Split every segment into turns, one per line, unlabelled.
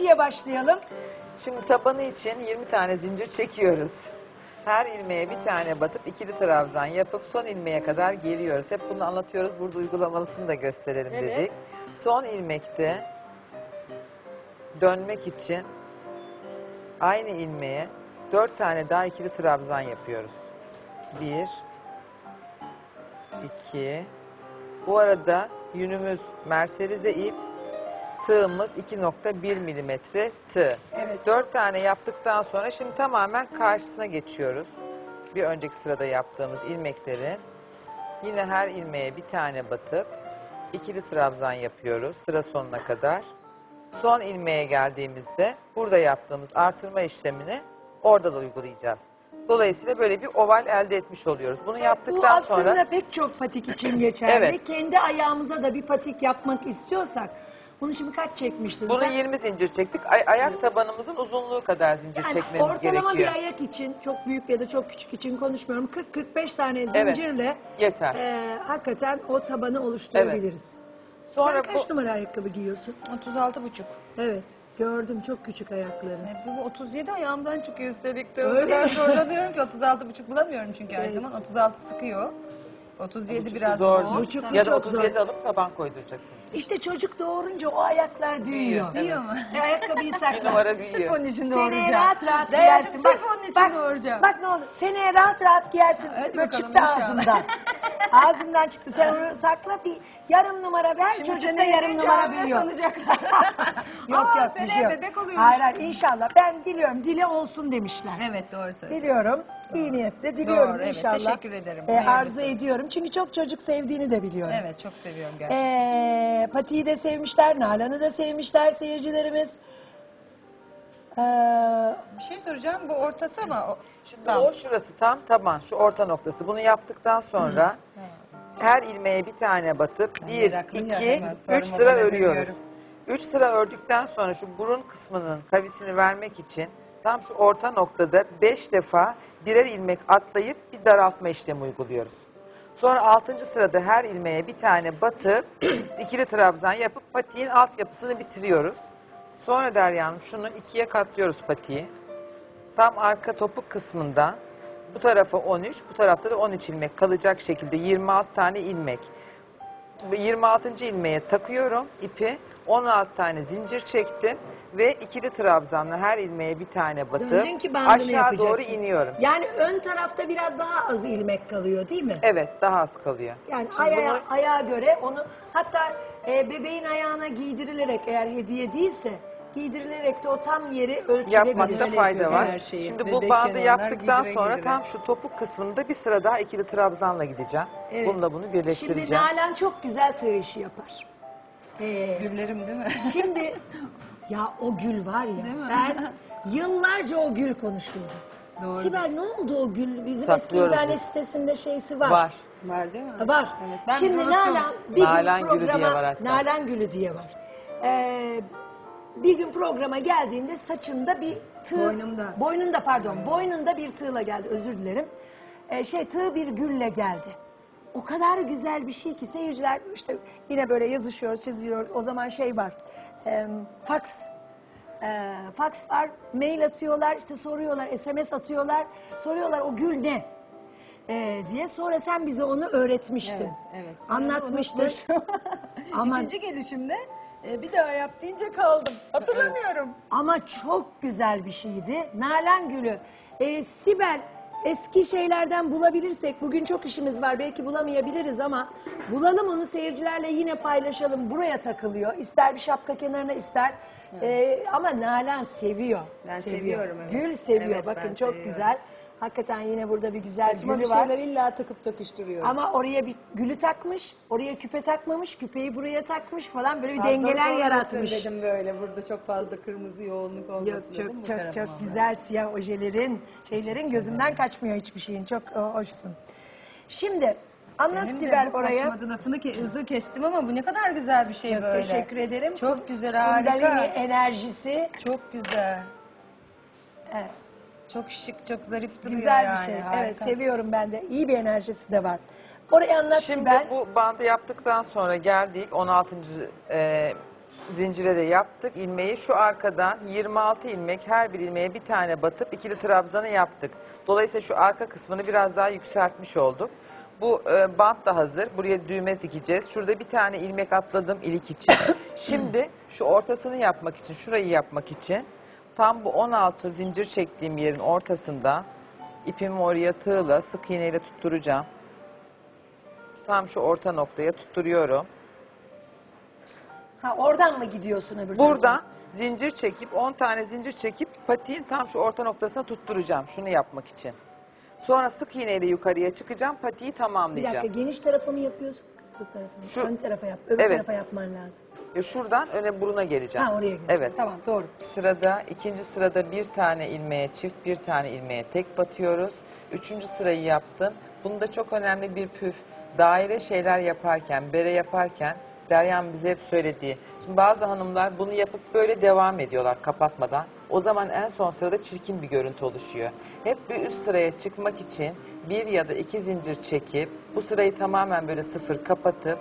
Patiye başlayalım.
Şimdi tabanı için 20 tane zincir çekiyoruz. Her ilmeğe bir tane batıp ikili trabzan yapıp son ilmeğe kadar geliyoruz. Hep bunu anlatıyoruz. Burada uygulamalısını da gösterelim
Evet.
dedik. Son ilmekte dönmek için aynı ilmeğe 4 tane daha ikili trabzan yapıyoruz. 1 2 Bu arada yünümüz merserize ip, tığımız 2.1 milimetre tığ.
Evet.
Dört tane yaptıktan sonra şimdi tamamen karşısına geçiyoruz. Bir önceki sırada yaptığımız ilmeklerin yine her ilmeğe bir tane batıp ikili trabzan yapıyoruz sıra sonuna kadar. Son ilmeğe geldiğimizde burada yaptığımız artırma işlemini orada da uygulayacağız. Dolayısıyla böyle bir oval elde etmiş oluyoruz. Bunu
Bu
yaptıktan
aslında
sonra
pek çok patik için geçerli.
Evet.
Kendi ayağımıza da bir patik yapmak istiyorsak, bunu şimdi kaç çekmiştin
bunu
sen?
20 zincir çektik. Ay- ayak tabanımızın uzunluğu kadar zincir
Yani
çekmemiz
ortalama
gerekiyor.
bir ayak için, çok büyük ya da çok küçük için konuşmuyorum. 40-45 tane zincirle
yeter.
e, hakikaten o tabanı oluşturabiliriz.
Sonra
Sen kaç
bu
numara ayakkabı giyiyorsun?
36 buçuk.
Evet, gördüm çok küçük ayaklarını.
Bu 37 ayağımdan çıkıyor üstelik de. O
Öyle
kadar
mi?
zorlanıyorum ki 36 buçuk bulamıyorum çünkü her zaman. 36 sıkıyor. 37 biraz
zor.
bol.
Buçuk
ya da
çok
37
zor.
alıp taban koyduracaksınız.
İşte çocuk doğurunca o ayaklar büyüyor.
Büyüyor,
Biliyor mu?
E, ayakkabıyı
Bir
sakla.
numara
Sırf
büyüyor.
onun için
Seneye
doğuracağım.
rahat rahat
Hayatım,
giyersin.
Sırf onun için doğuracağım.
Bak ne olur. Seneye rahat rahat giyersin.
Hadi
Böyle
bakalım
çıktı
inşallah.
ağzımdan. ağzımdan çıktı. Sen onu sakla bir yarım numara ver.
Şimdi
Çocuk da
seneye
yarım
deyince
numara
hamile
büyüyor.
sanacaklar.
Yok
Aa,
yok bir
seneye
şey yok.
bebek oluyormuş.
Hayır hayır inşallah. Ben diliyorum. Dile olsun demişler.
evet doğru söylüyorsun.
Diliyorum. İyi niyetle diliyorum
Doğru, evet.
inşallah.
Teşekkür ederim.
Ee,
Hayırlısı.
arzu ediyorum. Çünkü çok çocuk sevdiğini de biliyorum.
Evet çok seviyorum gerçekten.
Ee, Pati'yi de sevmişler, Nalan'ı da sevmişler seyircilerimiz. Ee,
Bir şey soracağım bu ortası mı? O,
Şimdi
Tamam.
o şurası tam taban, şu orta noktası. Bunu yaptıktan sonra her ilmeğe bir tane batıp
Ben
bir,
meraklıyım ya,
iki,
hemen
üç
sormadan
sıra örüyoruz.
edemiyorum.
Üç sıra ördükten sonra şu burun kısmının kavisini vermek için tam şu orta noktada beş defa birer ilmek atlayıp bir daraltma işlemi uyguluyoruz. Sonra altıncı sırada her ilmeğe bir tane batıp ikili trabzan yapıp patiğin altyapısını bitiriyoruz. Sonra Derya Hanım şunu ikiye katlıyoruz patiği. Tam arka topuk kısmından bu tarafa 13, bu tarafta da 13 ilmek kalacak şekilde 26 tane ilmek. Ve 26. ilmeğe takıyorum ipi. 16 tane zincir çektim ve ikili trabzanla her ilmeğe bir tane batıp
döndün ki bandını
aşağı
yapacaksın.
doğru iniyorum.
Yani ön tarafta biraz daha az ilmek kalıyor değil mi?
Evet daha az kalıyor.
Yani
Şimdi
ayağa,
bunu-
ayağa göre onu hatta e, bebeğin ayağına giydirilerek eğer hediye değilse giydirilerek de o tam yeri ölçülebilir.
yapmakta
Öyle
fayda var.
şeyi.
Şimdi bu
Bebekken
bandı
onlar
yaptıktan
gidire
sonra
gidire.
tam şu topuk kısmında bir sıra daha ikili trabzanla gideceğim.
Evet.
Bununla bunu
Şimdi
birleştireceğim.
Nalan çok güzel tığ işi yapar. Ee,
Güllerim değil mi?
Şimdi ya o gül var ya
Değil mi?
ben yıllarca o gül konuşuldu.
Doğru.
Sibel ne oldu o gül? Bizim
Saklıyoruz
eski internet
biz.
sitesinde şeysi var.
Var.
Var değil mi?
Var.
Evet, ben
Şimdi
unuttum.
Nalan bir
Nalan
gün
Gülü diye
programa,
var hatta.
Nalan Gülü diye var. Ee, bir gün programa geldiğinde saçında bir tığ...
Boynumda.
Boynunda pardon. Boynunda bir tığla geldi özür dilerim. Ee, şey tığ bir gülle geldi. O kadar güzel bir şey ki seyirciler işte yine böyle yazışıyoruz, çiziyoruz. O zaman şey var. E, fax e, fax var, mail atıyorlar, işte soruyorlar, SMS atıyorlar. Soruyorlar o gül ne? E, diye. Sonra sen bize onu öğretmiştin.
Evet, evet. Sonra da
Anlatmıştın.
unutmuşum.
Ama
İkinci gelişimde e, bir daha yap deyince kaldım. Hatırlamıyorum.
Ama çok güzel bir şeydi. Nalan Gülü. Ee, Sibel eski şeylerden bulabilirsek bugün çok işimiz var belki bulamayabiliriz ama bulalım onu seyircilerle yine paylaşalım. Buraya takılıyor. İster bir şapka kenarına ister. Ee, ama Nalan seviyor.
Ben
seviyor.
seviyorum, evet.
Gül seviyor.
Evet,
Bakın çok
seviyorum.
güzel. Hakikaten yine burada bir güzel
Saçma
gülü
bir
var.
şeyler illa takıp takıştırıyorum.
Ama oraya bir gülü takmış, oraya küpe takmamış, küpeyi buraya takmış falan böyle bir
Fazla
dengeler
olmasın
yaratmış.
dedim böyle burada çok fazla kırmızı yoğunluk olmasın
Yok
dedim.
çok
bu
çok çok
ama.
güzel siyah ojelerin şeylerin gözümden kaçmıyor hiçbir şeyin çok e, hoşsun. Şimdi anlat
Benim de
Sibel
bu
oraya.
kaçmadı lafını ke hızı kestim ama bu ne kadar güzel bir şey
Çok
böyle.
teşekkür ederim.
Çok güzel harika.
Kundalini enerjisi.
Çok güzel.
Evet.
Çok şık, çok zarif duruyor
Güzel
yani.
bir şey.
harika.
Evet seviyorum ben de. İyi bir enerjisi de var. Orayı anlat
Şimdi
Sibel.
bu bandı yaptıktan sonra geldik 16. e, zincire de yaptık ilmeği. Şu arkadan 26 ilmek her bir ilmeğe bir tane batıp ikili trabzanı yaptık. Dolayısıyla şu arka kısmını biraz daha yükseltmiş olduk. Bu e, bant da hazır. Buraya düğme dikeceğiz. Şurada bir tane ilmek atladım ilik için. Şimdi şu ortasını yapmak için, şurayı yapmak için tam bu 16 zincir çektiğim yerin ortasında ipimi oraya tığla sık iğneyle tutturacağım. Tam şu orta noktaya tutturuyorum.
Ha oradan mı gidiyorsun öbür tarafa?
zincir çekip 10 tane zincir çekip patiğin tam şu orta noktasına tutturacağım şunu yapmak için. Sonra sık iğneyle yukarıya çıkacağım patiği
Bir
tamamlayacağım.
dakika geniş tarafı mı yapıyorsun kısa tarafı mı?
Şu-
Ön tarafa yap. Öbür
Evet.
tarafa yapman lazım.
E, Şuradan öne buruna geleceğim.
Ha oraya gel.
Evet.
Tamam doğru.
Sırada ikinci sırada bir tane ilmeğe çift bir tane ilmeğe tek batıyoruz. Üçüncü sırayı yaptım. Bunda çok önemli bir püf. Daire şeyler yaparken, bere yaparken Derya'nın bize hep söylediği. Şimdi bazı hanımlar bunu yapıp böyle devam ediyorlar kapatmadan. O zaman en son sırada çirkin bir görüntü oluşuyor. Hep bir üst sıraya çıkmak için bir ya da iki zincir çekip bu sırayı tamamen böyle sıfır kapatıp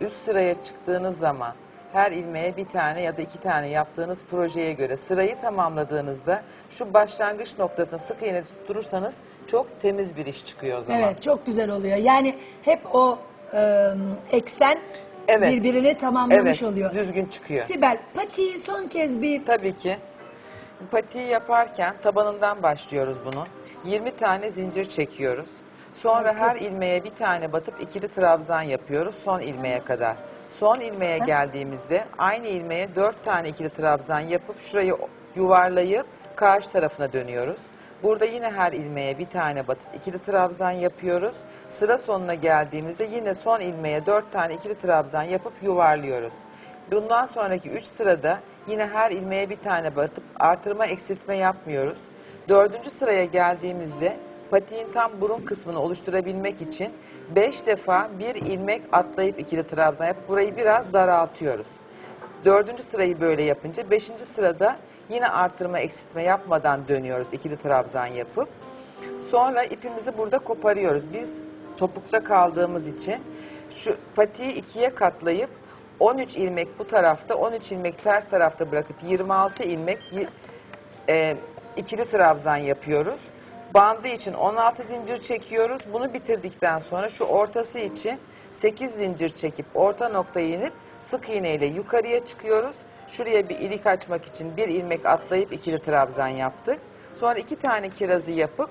üst sıraya çıktığınız zaman her ilmeğe bir tane ya da iki tane yaptığınız projeye göre sırayı tamamladığınızda şu başlangıç noktasına sık iğne tutturursanız çok temiz bir iş çıkıyor o zaman.
Evet çok güzel oluyor. Yani hep o e, eksen
Evet.
birbirini tamamlamış
Evet,
oluyor.
düzgün çıkıyor.
Sibel patiği son kez bir
Tabii ki. Patiği yaparken tabanından başlıyoruz bunun. 20 tane zincir çekiyoruz. Sonra her ilmeğe bir tane batıp ikili trabzan yapıyoruz son ilmeğe kadar. Son ilmeğe geldiğimizde aynı ilmeğe 4 tane ikili trabzan yapıp şurayı yuvarlayıp karşı tarafına dönüyoruz. Burada yine her ilmeğe bir tane batıp ikili trabzan yapıyoruz. Sıra sonuna geldiğimizde yine son ilmeğe 4 tane ikili trabzan yapıp yuvarlıyoruz. Bundan sonraki 3 sırada yine her ilmeğe bir tane batıp artırma eksiltme yapmıyoruz. Dördüncü sıraya geldiğimizde patiğin tam burun kısmını oluşturabilmek için 5 defa bir ilmek atlayıp ikili trabzan yapıp burayı biraz daraltıyoruz. Dördüncü sırayı böyle yapınca beşinci sırada yine artırma eksiltme yapmadan dönüyoruz ikili trabzan yapıp. Sonra ipimizi burada koparıyoruz. Biz topukta kaldığımız için şu patiği ikiye katlayıp 13 ilmek bu tarafta, 13 ilmek ters tarafta bırakıp 26 ilmek e, ikili trabzan yapıyoruz. Bandı için 16 zincir çekiyoruz. Bunu bitirdikten sonra şu ortası için 8 zincir çekip orta noktaya inip sık iğne ile yukarıya çıkıyoruz. Şuraya bir ilik açmak için bir ilmek atlayıp ikili trabzan yaptık. Sonra iki tane kirazı yapıp